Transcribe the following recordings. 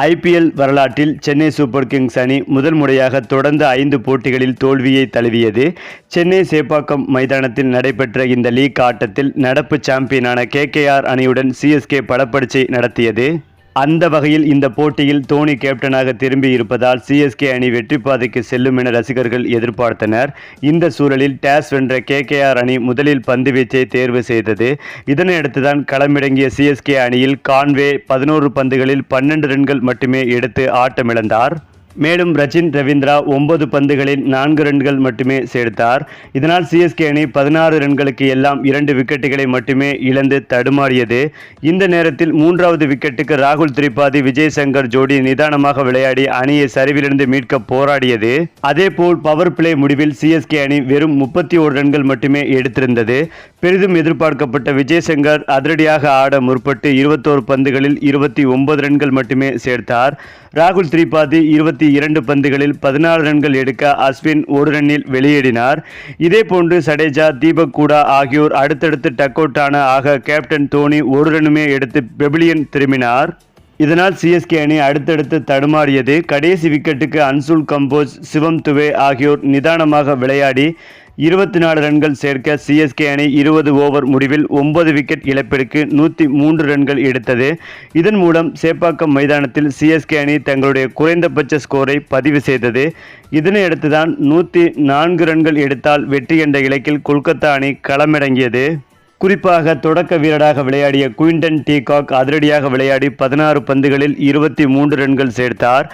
IPL வரலாற்றில் Chennai super Kings அணி முதல் முறையாக தொடர்ந்து ஐந்து போட்டிகளில் தோல்வியை தழுவியது. சென்னை சேப்பாக்கம் மைதானத்தில் நடைபெற்ற இந்த லீக் ஆட்டத்தில் நடப்பு சாம்பியனான கேகேஆர் அணியுடன் சிஎஸ்கே படப்படிச்சை நடத்தியது. அந்த வகையில் இந்த போட்டியில் தோனி கேப்டனாக திரும்பி இருப்பதால் சிஎஸ்கே அணி வெற்றி பாதைக்கு செல்லும் என ரசிகர்கள் எதிர்பார்த்தனர். இந்த சூழலில் டேஸ் வென்ற கேகேஆர் அணி முதலில் பந்துவீச்சை தேர்வு செய்தது. இதனையடுத்துதான் களமிறங்கிய சிஎஸ்கே அணியில் கான்வே பதினோரு பந்துகளில் பன்னெண்டு ரன்கள் மட்டுமே எடுத்து ஆட்டமிழந்தார். மேலும் ரச்சின் ரவீந்திரா ஒன்பது பந்துகளில் நான்கு ரன்கள் மட்டுமே சேர்த்தார். இதனால் சிஎஸ்கே அணி பதினாறு ரன்களுக்கு எல்லாம் இரண்டு விக்கெட்டுகளை மட்டுமே இழந்து தடுமாறியது. இந்த நேரத்தில் மூன்றாவது விக்கெட்டுக்கு ராகுல் திரிபாதி விஜய் சங்கர் ஜோடி நிதானமாக விளையாடி அணியை சரிவிலிருந்து மீட்க போராடியது. அதேபோல் பவர் பிளே முடிவில் சிஎஸ்கே அணி வெறும் முப்பத்தி ஓரு ரன்கள் மட்டுமே எடுத்திருந்தது. பெரிதும் எதிர்பார்க்கப்பட்ட விஜய் சங்கர் அதிரடியாக ஆட முற்பட்டு இருபத்தோரு பந்துகளில் இருபத்தி ஒன்பது ரன்கள் மட்டுமே சேர்த்தார். ராகுல் திரிபாதி இருபத்தி இரண்டு பந்துகளில் பதினாறு ரன்கள் எடுக்க அஸ்வின் ஒரு ரன்னில் வெளியேறினார். இதேபோன்று சடேஜா தீபக் கூடா ஆகியோர் அடுத்தடுத்து டக் அவுட்டான ஆக கேப்டன் தோனி ஒரு ரன்னுமே எடுத்து பெபிலியன் திரும்பினார். இதனால் சிஎஸ்கே அணி அடுத்தடுத்து தடுமாறியது. கடைசி விக்கெட்டுக்கு அன்சுல் கம்போஸ் சிவம் துவே ஆகியோர் நிதானமாக விளையாடி இருபத்தி நாலு ரன்கள் சேர்க்க சிஎஸ்கே அணி இருபது ஓவர் முடிவில் ஒன்பது விக்கெட் இழப்பிற்கு நூற்றி மூன்று ரன்கள் எடுத்தது. இதன் மூலம் சேப்பாக்கம் மைதானத்தில் சிஎஸ்கே அணி தங்களுடைய குறைந்தபட்ச ஸ்கோரை பதிவு செய்தது. இதனையடுத்துதான் நூற்றி நான்கு ரன்கள் எடுத்தால் வெற்றி என்ற இலக்கில் கொல்கத்தா அணி களமிறங்கியது. குறிப்பாக தொடக்க வீரராக விளையாடிய குயின்டன் டீகாக் அதிரடியாக விளையாடி பதினாறு பந்துகளில் இருபத்தி மூன்று ரன்கள் சேர்த்தார்.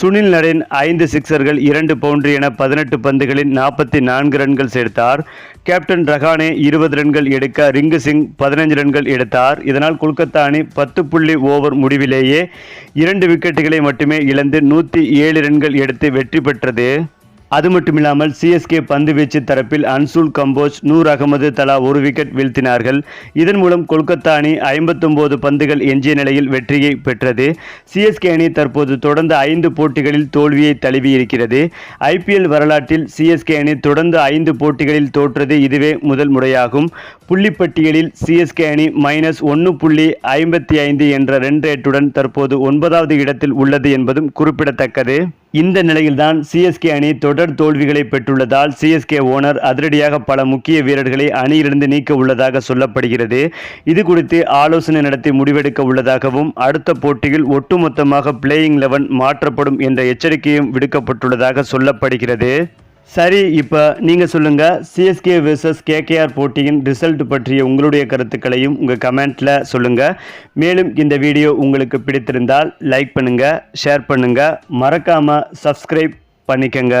சுனில் நரேன் ஐந்து சிக்சர்கள் இரண்டு பவுண்டரி என பதினெட்டு பந்துகளில் நாற்பத்தி நான்கு ரன்கள் சேர்த்தார். கேப்டன் ரஹானே இருபது ரன்கள் எடுக்க ரிங்கு சிங் பதினைஞ்சு ரன்கள் எடுத்தார். இதனால் கொல்கத்தா அணி பத்து புள்ளி ஓவர் முடிவிலேயே இரண்டு விக்கெட்டுகளை மட்டுமே இழந்து நூற்றி ஏழு ரன்கள் எடுத்து வெற்றி பெற்றது. அது மட்டுமில்லாமல் சிஎஸ்கே பந்து வீச்சு தரப்பில் அன்சுல் கம்போஸ் நூர் அகமது தலா ஒரு விக்கெட் வீழ்த்தினார்கள். இதன் மூலம் கொல்கத்தா அணி ஐம்பத்தொம்போது பந்துகள் எஞ்சிய நிலையில் வெற்றியை பெற்றது. சிஎஸ்கே அணி தற்போது தொடர்ந்து ஐந்து போட்டிகளில் தோல்வியை தழுவி இருக்கிறது ஐபிஎல் வரலாற்றில் சிஎஸ்கே அணி தொடர்ந்து ஐந்து போட்டிகளில் தோற்றது இதுவே முதல் முறையாகும். புள்ளிப்பட்டியலில் சிஎஸ்கே அணி மைனஸ் ஒன்று புள்ளி ஐம்பத்தி ஐந்து என்ற ரன் ரேட்டுடன் தற்போது ஒன்பதாவது இடத்தில் உள்ளது என்பதும் குறிப்பிடத்தக்கது. இந்த நிலையில்தான் சிஎஸ்கே அணி தொடர் தோல்விகளை பெற்றுள்ளதால் சிஎஸ்கே ஓனர் அதிரடியாக பல முக்கிய வீரர்களை அணியிலிருந்து நீக்க உள்ளதாக சொல்லப்படுகிறது. இது குறித்து ஆலோசனை நடத்தி முடிவெடுக்க உள்ளதாகவும் அடுத்த போட்டியில் ஒட்டுமொத்தமாக பிளேயிங் லெவன் மாற்றப்படும் என்ற எச்சரிக்கையும் விடுக்கப்பட்டுள்ளதாக சொல்லப்படுகிறது. சரி இப்போ நீங்கள் சொல்லுங்கள் சிஎஸ்கே வெர்சஸ் கேகேஆர் போட்டியின் ரிசல்ட் பற்றிய உங்களுடைய கருத்துக்களையும் உங்கள் கமெண்ட்டில் சொல்லுங்கள் மேலும் இந்த வீடியோ உங்களுக்கு பிடித்திருந்தால் லைக் பண்ணுங்கள் ஷேர் பண்ணுங்கள் மறக்காமல் சப்ஸ்கிரைப் பண்ணிக்கங்க.